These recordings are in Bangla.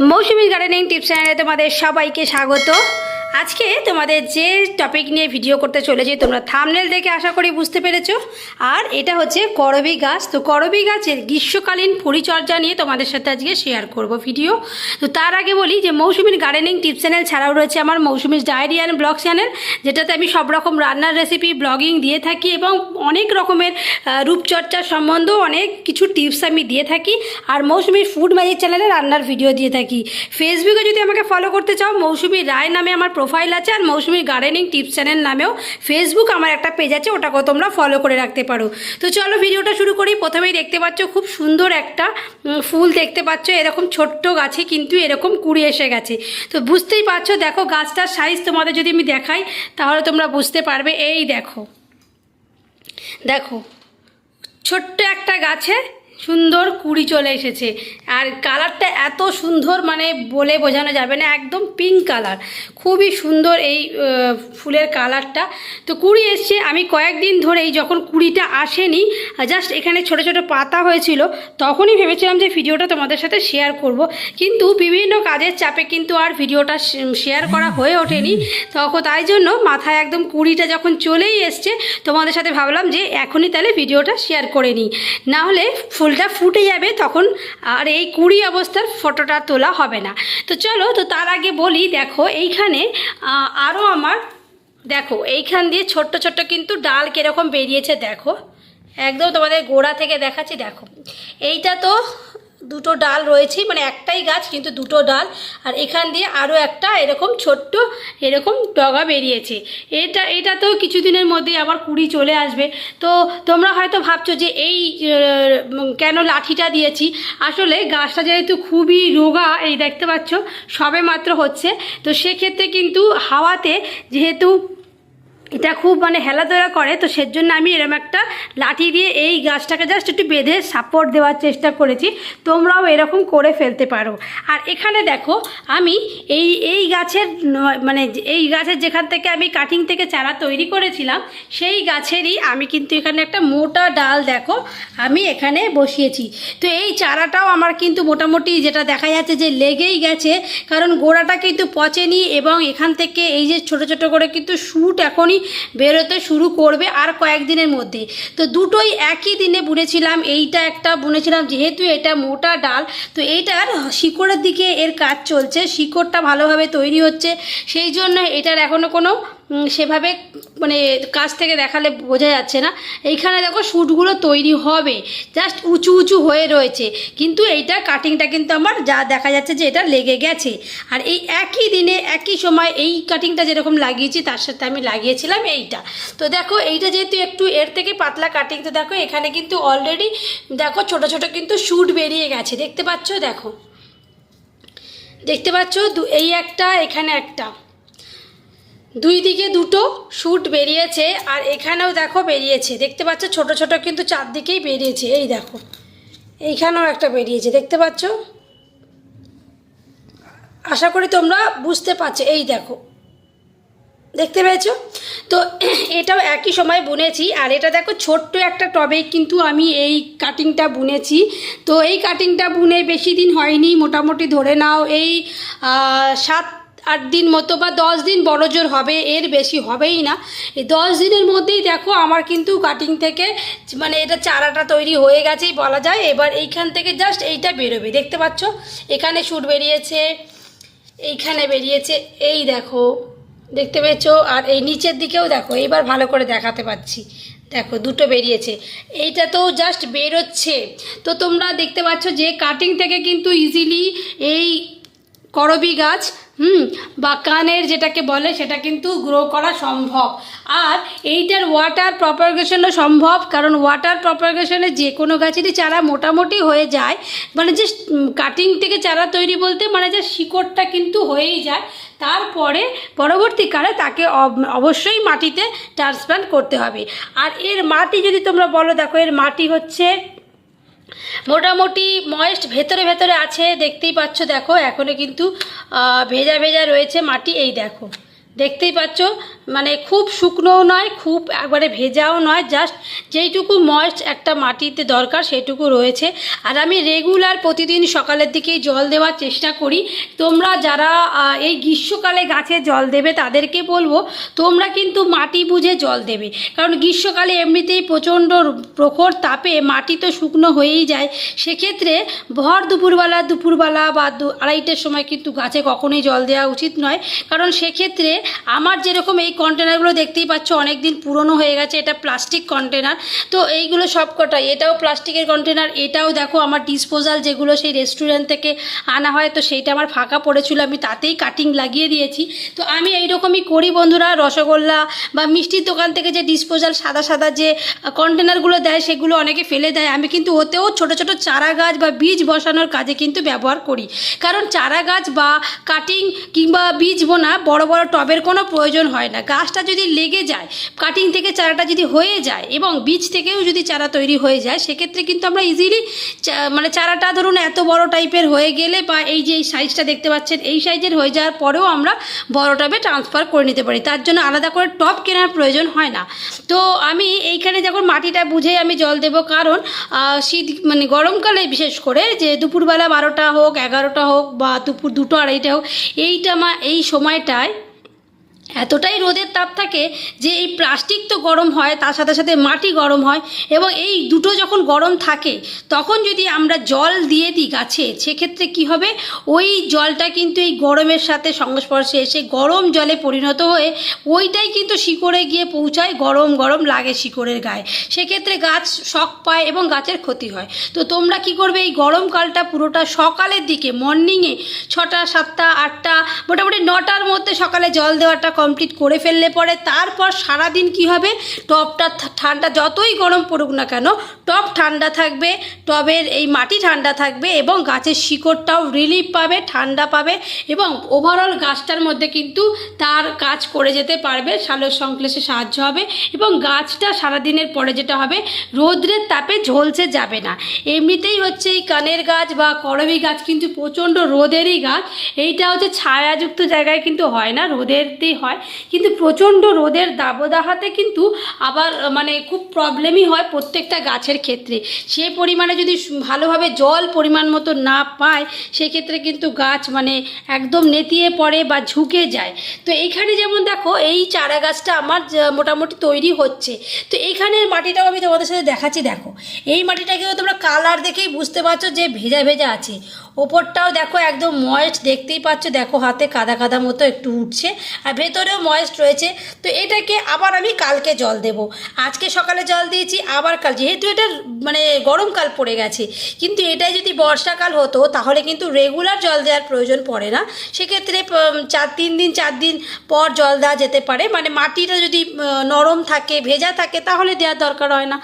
মৌসুমি গার্ডেনিং টিপস চ্যানেলে তোমাদের সবাইকে স্বাগত। আজকে তোমাদের যে টপিক নিয়ে ভিডিও করতে চলেছি, তোমরা থামনেল দেখে আশা করি বুঝতে পেরেছ। আর এটা হচ্ছে করবি গাছ। তো করবি গাছের গ্রীষ্মকালীন পরিচর্যা নিয়ে তোমাদের সাথে আজকে শেয়ার করব ভিডিও তো তার আগে বলি যে, মৌসুমীর গার্ডেনিং টিপস চ্যানেল ছাড়াও রয়েছে আমার মৌসুমীর ডায়েরি অ্যান্ড ব্লগ চ্যানেল যেটাতে আমি সব রকম রান্নার রেসিপি ব্লগিং দিয়ে থাকি এবং অনেক রকমের রূপচর্চার সম্বন্ধেও অনেক কিছু টিপস আমি দিয়ে থাকি। আর মৌসুমীর ফুড ম্যাজিক চ্যানেলে রান্নার ভিডিও দিয়ে থাকি। ফেসবুকে যদি আমাকে ফলো করতে চাও, মৌসুমি রায় নামে আমার প্রোফাইল আছে আর মৌসুমি গার্ডেনিং টিপস চ্যানেল নামেও ফেসবুক আমার একটা পেজ আছে, ওটাকেও তোমরা ফলো করে রাখতে পারো। তো চলো ভিডিওটা শুরু করি। প্রথমেই দেখতে পাচ্ছ খুব সুন্দর একটা ফুল দেখতে পাচ্ছ। এরকম ছোট্ট গাছে কিন্তু এরকম কুড়ি এসে গেছে। তো বুঝতেই পারছ, দেখো গাছটার সাইজ তোমাদের যদি আমি দেখাই, তাহলে তোমরা বুঝতে পারবে। এই দেখো দেখো, ছোট্ট একটা গাছে সুন্দর কুড়ি চলে এসেছে। আর কালারটা এত সুন্দর মানে বলে বোঝানো যাবে না, একদম পিঙ্ক কালার। খুবই সুন্দর এই ফুলের কালারটা। তো কুড়ি এসছে, আমি কয়েকদিন ধরেই যখন কুড়িটা আসেনি জাস্ট এখানে ছোট ছোট পাতা হয়েছিল, তখনই ভেবেছিলাম যে ভিডিওটা তোমাদের সাথে শেয়ার করব। কিন্তু বিভিন্ন কাজের চাপে কিন্তু আর ভিডিওটা শেয়ার করা হয়ে ওঠেনি। তখন তাই জন্য মাথায় একদম কুড়িটা যখন চলেই এসছে, তোমাদের সাথে ভাবলাম যে এখনই তাহলে ভিডিওটা শেয়ার করে নিই। না হলে ফুলটা ফুটে যাবে তখন আর এই কুড়ি অবস্থার ফটোটা তোলা হবে না। তো চলো, তো তার আগে বলি, দেখো, এইখানে আরও আমার, দেখো, এইখান দিয়ে ছোট্ট ছোট্ট কিন্তু ডাল কীরকম বেরিয়েছে, দেখো। একদম তোমাদের গোড়া থেকে দেখাচ্ছি, দেখো। এইটা তো দুটো ডাল রয়েছেই মানে একটাই গাছ কিন্তু দুটো ডাল। আর এখান দিয়ে আরও একটা এরকম ছোট্ট এরকম ডগা বেরিয়েছে। এটা এটা তো কিছুদিনের মধ্যে আবার কুড়ি চলে আসবে। তো তোমরা হয়তো ভাবছ যে এই কেন লাঠিটা দিয়েছি? আসলে গাছটা যেহেতু খুবই রোগা, এই দেখতে পাচ্ছ সবে মাত্র হচ্ছে। তো সেক্ষেত্রে কিন্তু হাওয়াতে যেহেতু এটা খুব মানে হেলাধোলা করে, তো সেজন্য আমি এরকম একটা লাঠি দিয়ে এই গাছটাকে জাস্ট একটু বেঁধে সাপোর্ট দেওয়ার চেষ্টা করেছি। তোমরাও এরকম করে ফেলতে পারো। আর এখানে দেখো, আমি এই এই গাছের মানে এই গাছের যেখান থেকে আমি কাটিং থেকে চারা তৈরি করেছিলাম, সেই গাছেরই আমি কিন্তু এখানে একটা মোটা ডাল দেখো, আমি এখানে বসিয়েছি। তো এই চারাটাও আমার কিন্তু মোটামুটি যেটা দেখা যাচ্ছে যে লেগেই গেছে, কারণ গোড়াটা কিন্তু পচেনি এবং এখান থেকে এই যে ছোট ছোট করে কিন্তু শ্যুট এখনই বেরোতে শুরু করবে আর কয়েকদিনের মধ্যে। তো দুটোই একই দিনে বুনেছিলাম, এইটা একটা বুনেছিলাম, যেহেতু এটা মোটা ডাল, তো এইটার শিকড়ের দিকে এর কাজ চলছে, শিকড়টা ভালোভাবে তৈরি হচ্ছে, সেই জন্য এটার এখনও কোনো সেভাবে মানে কাছ থেকে দেখালে বোঝা যাচ্ছে না। এইখানে দেখো শ্যুটগুলো তৈরি হবে। জাস্ট উঁচু উঁচু হয়ে রয়েছে। কিন্তু এইটা কাটিংটা কিন্তু আমার যা দেখা যাচ্ছে যে এটা লেগে গেছে। আর এই একই দিনে, একই সময় এই কাটিংটা যেরকম লাগিয়েছি, তার সাথে আমি লাগিয়েছিলাম এইটা। তো দেখো, এইটা যেহেতু একটু এর থেকে পাতলা কাটিং তো দেখো এখানে কিন্তু অলরেডি দেখো ছোট ছোট কিন্তু শ্যুট বেরিয়ে গেছে। দেখতে পাচ্ছ? দেখো। দেখতে পাচ্ছ? এই একটা, এখানে একটা। দুই দিকে দুটো শ্যুট বেরিয়েছে আর এখানেও দেখো বেরিয়েছে। দেখতে পাচ্ছ ছোট ছোট কিন্তু চারদিকেই বেরিয়েছে। এই দেখো, এইখানেও একটা বেরিয়েছে। দেখতে পাচ্ছ? আশা করি তোমরা বুঝতে পারছ। এই দেখো, দেখতে পেয়েছ? তো এটাও একই সময় বুনেছি। আর এটা দেখো, ছোট্ট একটা টবে কিন্তু আমি এই কাটিংটা বুনেছি। তো এই কাটিংটা বুনে বেশি দিন হয়নি। মোটামুটি ধরে নাও এই সাত আট দিন মতো বা দশ দিন বড় জোর হবে, এর বেশি হবেই না। এই দশ দিনের মধ্যেই দেখো আমার কিন্তু কাটিং থেকে মানে এটা চারাটা তৈরি হয়ে গেছেই বলা যায়। এবার এইখান থেকে জাস্ট এইটা বেরোবে, দেখতে পাচ্ছ? এখানে শুট বেরিয়েছে, এইখানে বেরিয়েছে, এই দেখো, দেখতে পেয়েছ? আর এই নিচের দিকেও দেখো, এইবার ভালো করে দেখাতে পাচ্ছি। দেখো, দুটো বেরিয়েছে। এইটা তো জাস্ট বেরোচ্ছে। তো তোমরা দেখতে পাচ্ছ যে কাটিং থেকে কিন্তু ইজিলি এই করবি গাছ হুম, বা কানের যেটাকে বলে, সেটা কিন্তু গ্রো করা সম্ভব। আর এইটার ওয়াটার প্রপারগেশনও সম্ভব, কারণ ওয়াটার প্রপারগেশনে যে কোনো গাছেরই চারা মোটামুটি হয়ে যায়। মানে যে কাটিং থেকে চারা তৈরি বলতে মানে যে শিকড়টা কিন্তু হয়েই যায়। তারপরে পরবর্তীকালে তাকে অব- অবশ্যই মাটিতে ট্রান্সপ্লান্ট করতে হবে। আর এর মাটি যদি তোমরা বলো, দেখো এর মাটি হচ্ছে মোটামুটি ময়েস্ট ভেতরে ভেতরে আছে, দেখতেই পাচ্ছ, দেখো, এখনও কিন্তু ভেজা ভেজা রয়েছে মাটি, এই দেখো। দেখতেই পাচ্ছ মানে খুব শুকনোও নয়, খুব একবারে ভেজাও নয় জাস্ট যেইটুকু ময়েস্ট একটা মাটিতে দরকার সেটুকু রয়েছে। আর আমি রেগুলার প্রতিদিন সকালের দিকেই জল দেওয়ার চেষ্টা করি। তোমরা যারা এই গ্রীষ্মকালে গাছে জল দেবে তাদেরকে বলব, তোমরা কিন্তু মাটি বুঝে জল দেবে। কারণ গ্রীষ্মকালে এমনিতেই প্রচণ্ড প্রখর তাপে মাটি তো শুকনো হয়েই যায়। সেক্ষেত্রে ভর দুপুরবেলা দুপুরবেলা বা দু, আড়াইটের সময় কিন্তু গাছে কখনোই জল দেওয়া উচিত নয়। কারণ সেক্ষেত্রে আমার যেরকম এই কন্টেনারগুলো দেখতেই পাচ্ছ অনেক দিন পুরনো হয়ে গেছে, এটা প্লাস্টিক কন্টেনার তো এইগুলো সব কটাই, এটাও প্লাস্টিকের কন্টেনার এটাও দেখো আমার ডিসপোজাল যেগুলো সেই রেস্টুরেন্ট থেকে আনা হয়, তো সেইটা আমার ফাঁকা পড়েছিল, আমি তাতেই কাটিং লাগিয়ে দিয়েছি। তো আমি এইরকমই করি বন্ধুরা, রসগোল্লা বা মিষ্টির দোকান থেকে যে ডিসপোজাল সাদা সাদা যে কন্টেনারগুলো দেয়, সেগুলো অনেকে ফেলে দেয়। আমি কিন্তু ওতেও ছোট ছোট চারা গাছ বা বীজ বসানোর কাজে কিন্তু ব্যবহার করি। কারণ চারা গাছ বা কাটিং কিংবা বীজ বোনা বড় বড় টবের কোনো প্রয়োজন হয় না। গাছটা যদি লেগে যায় কাটিং থেকে চারাটা যদি হয়ে যায় এবং বীজ থেকেও যদি চারা তৈরি হয়ে যায়, সেক্ষেত্রে কিন্তু আমরা ইজিলি মানে চারাটা ধরুন এত বড় টাইপের হয়ে গেলে বা এই যে এই সাইজটা দেখতে পাচ্ছেন, এই সাইজের হয়ে যাওয়ার পরেও আমরা বড় টবে ট্রান্সফার করে নিতে পারি। তার জন্য আলাদা করে টব কেনার প্রয়োজন হয় না। তো আমি এইখানে যখন মাটিটা বুঝে আমি জল দেবো। কারণ শীত মানে গরমকালে বিশেষ করে যে দুপুরবেলা বারোটা হোক, এগারোটা হোক বা দুপুর দুটো আড়াইটা হোক, এইটা মা, এই সময়টায় এতটাই রোদের তাপ থাকে যে এই প্লাস্টিক তো গরম হয়, তার সাথে সাথে মাটি গরম হয় এবং এই দুটো যখন গরম থাকে, তখন যদি আমরা জল দিয়ে দিই গাছে, সেক্ষেত্রে কি হবে? ওই জলটা কিন্তু এই গরমের সাথে সংস্পর্শে এসে গরম জলে পরিণত হয়ে ওইটাই কিন্তু শিকড়ে গিয়ে পৌঁছায়, গরম গরম লাগে শিকড়ের গায়ে। সেক্ষেত্রে গাছ শখ পায় এবং গাছের ক্ষতি হয়। তো তোমরা কি করবে? এই গরমকালটা পুরোটা সকালের দিকে মর্নিংয়ে ছটা, সাতটা, আটটা, মোটামুটি নটার মধ্যে সকালে জল দেওয়াটা কমপ্লিট করে ফেললে পরে তারপর সারাদিন কি হবে? টবটা ঠান্ডা যতই গরম পড়ুক না কেন টব ঠান্ডা থাকবে, টবের এই মাটি ঠান্ডা থাকবে এবং গাছের শিকড়টাও রিলিফ পাবে, ঠান্ডা পাবে এবং ওভারঅল গাছটার মধ্যে কিন্তু তার কাজ করে যেতে পারবে সালোক সংশ্লেষে সাহায্য হবে এবং গাছটা সারাদিনের পরে যেটা হবে, রোদ্রের তাপে ঝলছে যাবে না। এমনিতেই হচ্ছে এই কানের গাছ বা করবি গাছ কিন্তু প্রচণ্ড রোদেরই গাছ, এইটা হচ্ছে ছায়াযুক্ত জায়গায় কিন্তু হয় না, রোদেরতেই হয়। কিন্তু প্রচণ্ড রোদের দাবদাহাতে কিন্তু আবার মানে খুব প্রবলেমই হয় প্রত্যেকটা গাছের ক্ষেত্রে। সে পরিমাণে যদি ভালোভাবে জল পরিমাণ মতো না পায়, সেক্ষেত্রে কিন্তু গাছ মানে একদম নেতিয়ে পড়ে বা ঝুঁকে যায়। তো এইখানে যেমন দেখো, এই চারা গাছটা আমার মোটামুটি তৈরি হচ্ছে। তো এইখানের মাটিটাও আমি তোমাদের সাথে দেখাচ্ছি, দেখো। এই মাটিটাকেও তোমরা কালার দেখেই বুঝতে পারছ যে ভেজা ভেজা আছে। ওপরটাও দেখো একদম ময়েস্ট দেখতেই পাচ্ছ, দেখো হাতে কাদা কাদা মতো একটু উঠছে, আর ভেতরেও ময়েস্ট রয়েছে। তো এটাকে আবার আমি কালকে জল দেব। আজকে সকালে জল দিয়েছি, আবার কাল, যেহেতু এটা মানে গরমকাল পড়ে গেছে, কিন্তু এটাই যদি বর্ষাকাল হতো, তাহলে কিন্তু রেগুলার জল দেওয়ার প্রয়োজন পড়ে না। সেক্ষেত্রে চার, তিন দিন, চার দিন পর জল দেওয়া যেতে পারে। মানে মাটিটা যদি নরম থাকে, ভেজা থাকে, তাহলে দেওয়ার দরকার হয় না।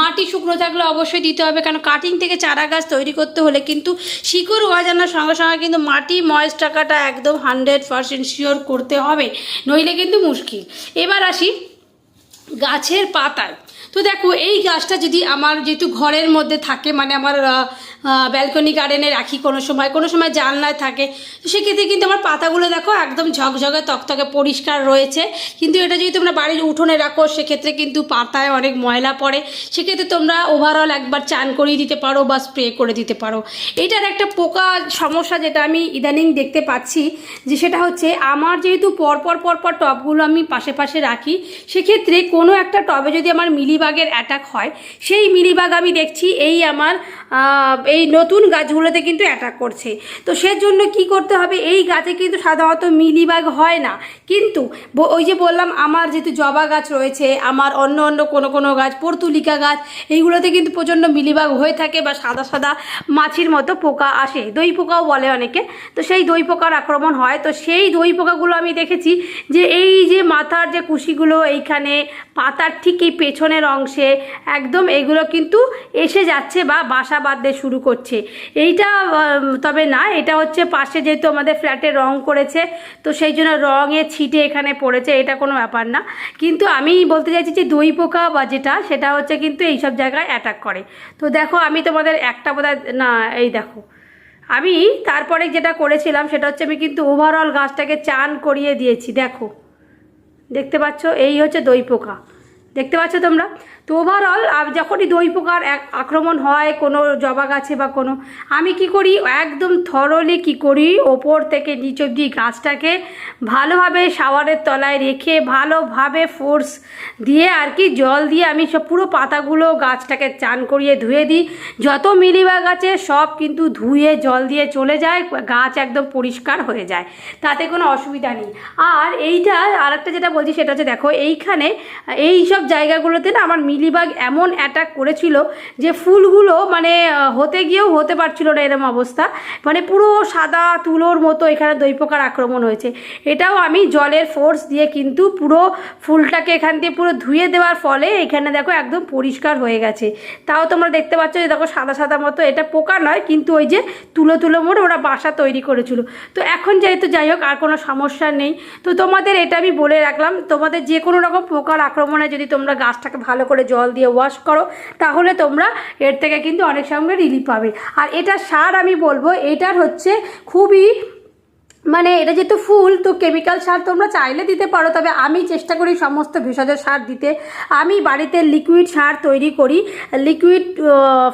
মাটি শুকনো থাকলে অবশ্যই দিতে হবে, কারণ কাটিং থেকে চারা গাছ তৈরি করতে হলে কিন্তু শিকড় গজানোর সঙ্গে সঙ্গে কিন্তু মাটি ময়েস্টাকাটা একদম হান্ড্রেড পারসেন্ট শিওর করতে হবে, নইলে কিন্তু মুশকিল। এবার আসি গাছের পাতায়। তো দেখো, এই গাছটা যদি আমার যেহেতু ঘরের মধ্যে থাকে মানে আমার ব্যালকনি গার্ডেনে রাখি কোনো সময় কোনো সময় জানলায় থাকে। তো সেক্ষেত্রে কিন্তু আমার পাতাগুলো দেখো একদম ঝকঝকে, তকতকে পরিষ্কার রয়েছে। কিন্তু এটা যদি তোমরা বাড়ির উঠোনে রাখো, সেক্ষেত্রে কিন্তু পাতায় অনেক ময়লা পড়ে। সেক্ষেত্রে তোমরা ওভারঅল একবার চান করিয়ে দিতে পারো বা স্প্রে করে দিতে পারো। এটার একটা পোকা সমস্যা যেটা আমি ইদানিং দেখতে পাচ্ছি, যে সেটা হচ্ছে আমার যেহেতু পরপর পরপর টবগুলো আমি পাশে পাশে রাখি, সেক্ষেত্রে কোনো একটা টবে যদি আমার মিলিবাগের অ্যাটাক হয়, সেই মিলিবাগ আমি দেখছি, এই আমার এই নতুন গাছগুলোতে কিন্তু অ্যাটাক করছে। তো সেজন্য কি করতে হবে? এই গাছে কিন্তু সাধারণত মিলিবাগ হয় না। কিন্তু ওই যে বললাম, আমার যেহেতু জবা গাছ রয়েছে, আমার অন্য অন্য কোনো কোনো গাছ, পর্তুলিকা গাছ, এইগুলোতে কিন্তু প্রচণ্ড মিলিবাগ হয়ে থাকে বা সাদা সাদা মাছির মতো পোকা আসে। দই পোকাও বলে অনেকে। তো সেই দই পোকার আক্রমণ হয়। তো সেই দই পোকাগুলো আমি দেখেছি যে এই যে মাথার যে কুশিগুলো, এইখানে পাতার ঠিক এই পেছনের অংশে একদম এগুলো কিন্তু এসে যাচ্ছে বা বাসা বাঁধতে শুরু করছে। এইটা তবে না, এটা হচ্ছে পাশে যেহেতু আমাদের ফ্ল্যাটে রং করেছে, তো সেই জন্য রঙে ছিটে এখানে পড়েছে, এটা কোনো ব্যাপার না। কিন্তু আমি বলতে চাইছি যে দই পোকা বা যেটা, সেটা হচ্ছে কিন্তু এইসব জায়গায় অ্যাটাক করে। তো দেখো, আমি তোমাদের একটা বোধহয়, না, এই দেখো। আমি তারপরে যেটা করেছিলাম, সেটা হচ্ছে আমি কিন্তু ওভারঅল গাছটাকে চান করিয়ে দিয়েছি, দেখো। দেখতে পাচ্ছ? এই হচ্ছে দই পোকা। দেখতে পাচ্ছ তোমরা? তো ওভারঅল যখনই দই পোকার আক্রমণ হয়, কোনো জবা গাছে বা কোনো, আমি কি করি? একদম থরলি কি করি? ওপর থেকে নিচ অব্দি গাছটাকে ভালোভাবে শাওয়ারের তলায় রেখে, ভালোভাবে ফোর্স দিয়ে আর কি জল দিয়ে আমি সব পুরো পাতাগুলো গাছটাকে চান করিয়ে ধুয়ে দিই। যত মিলিবাগ আছে, সব কিন্তু ধুয়ে, জল দিয়ে চলে যায়, গাছ একদম পরিষ্কার হয়ে যায়। তাতে কোনো অসুবিধা নেই। আর এইটা আরেকটা যেটা বলছি, সেটা হচ্ছে দেখো, এইখানে এই সব জায়গাগুলোতে না আমার মিলিবাগ এমন অ্যাটাক করেছিল যে ফুলগুলো মানে হতে গিয়েও হতে পারছিল না এরম অবস্থা। মানে পুরো সাদা তুলোর মতো এখানে দই পোকার আক্রমণ হয়েছে। এটাও আমি জলের ফোর্স দিয়ে কিন্তু পুরো ফুলটাকে এখান দিয়ে পুরো ধুয়ে দেওয়ার ফলে এখানে দেখো একদম পরিষ্কার হয়ে গেছে। তাও তোমরা দেখতে পাচ্ছ যে দেখো সাদা সাদা মতো এটা পোকা নয়, কিন্তু ওই যে তুলো তুলো মোড় ওরা বাসা তৈরি করেছিল। তো এখন যেহেতু যাই হোক, আর কোনো সমস্যা নেই। তো তোমাদের এটা আমি বলে রাখলাম, তোমাদের যে কোনো রকম পোকার আক্রমণে যদি তোমরা গাছটাকে ভালো করে জল দিয়ে ওয়াশ করো, তাহলে তোমরা এর থেকে কিন্তু অনেক সঙ্গে রিলিফ পাবে। আর এটা সার আমি বলব, এটার হচ্ছে খুবই মানে এটা যেহেতু ফুল, তো কেমিক্যাল সার তোমরা চাইলে দিতে পারো, তবে আমি চেষ্টা করি সমস্ত ভেষজ সার দিতে। আমি বাড়িতে লিকুইড সার তৈরি করি লিকুইড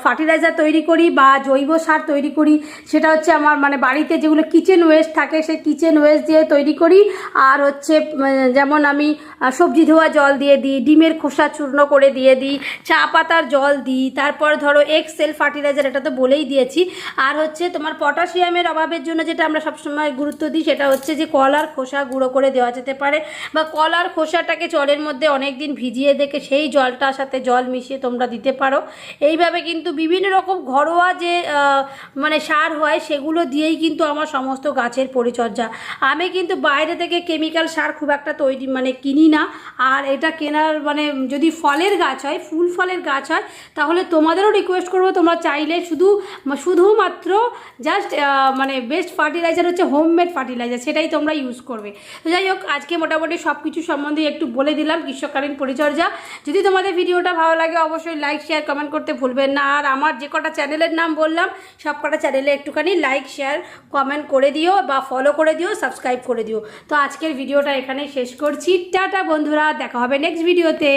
ফার্টিলাইজার তৈরি করি বা জৈব সার তৈরি করি। সেটা হচ্ছে আমার মানে বাড়িতে যেগুলো কিচেন ওয়েস্ট থাকে, সেই কিচেন ওয়েস্ট দিয়ে তৈরি করি। আর হচ্ছে যেমন আমি সবজি ধোয়া জল দিয়ে দিই, ডিমের খোসা চূর্ণ করে দিয়ে দিই, চা পাতার জল দিই, তারপর ধরো এক্সেল ফার্টিলাইজার এটা তো বলেই দিয়েছি। আর হচ্ছে তোমার পটাশিয়ামের অভাবের জন্য যেটা আমরা সবসময় গুরুত্ব দিই, সেটা হচ্ছে যে কলার খোসা গুঁড়ো করে দেওয়া যেতে পারে বা কলার খোসাটাকে জলের মধ্যে অনেক দিন ভিজিয়ে দেখে সেই জলটার সাথে জল মিশিয়ে তোমরা দিতে পারো। এইভাবে কিন্তু বিভিন্ন রকম ঘরোয়া যে মানে সার হয়, সেগুলো দিয়েই কিন্তু আমার সমস্ত গাছের পরিচর্যা। আমি কিন্তু বাইরে থেকে কেমিক্যাল সার খুব একটা তৈরি মানে কিনি না। আর এটা কেনার মানে যদি ফলের গাছ হয়, ফুল ফলের গাছ হয়, তাহলে তোমাদেরও রিকোয়েস্ট করব, তোমরা চাইলে শুধু, শুধুমাত্র জাস্ট মানে বেস্ট ফার্টিলাইজার হচ্ছে হোমমেড ফার্টিলাইজার সেটাই তোমরা ইউজ করবে। তো যাই হোক, আজকে মোটামুটি সব কিছু সম্বন্ধে একটু বলে দিলাম গ্রীষ্মকালীন পরিচর্যা। যদি তোমাদের ভিডিওটা ভালো লাগে, অবশ্যই লাইক শেয়ার কমেন্ট করতে ভুলবেন না। আর আমার যে কটা চ্যানেলের নাম বললাম, সব কটা চ্যানেলে একটুখানি লাইক শেয়ার কমেন্ট করে দিও বা ফলো করে দিও সাবস্ক্রাইব করে দিও। তো আজকের ভিডিওটা এখানে শেষ করছি। টাটা বন্ধুরা, দেখা হবে নেক্সট ভিডিওতে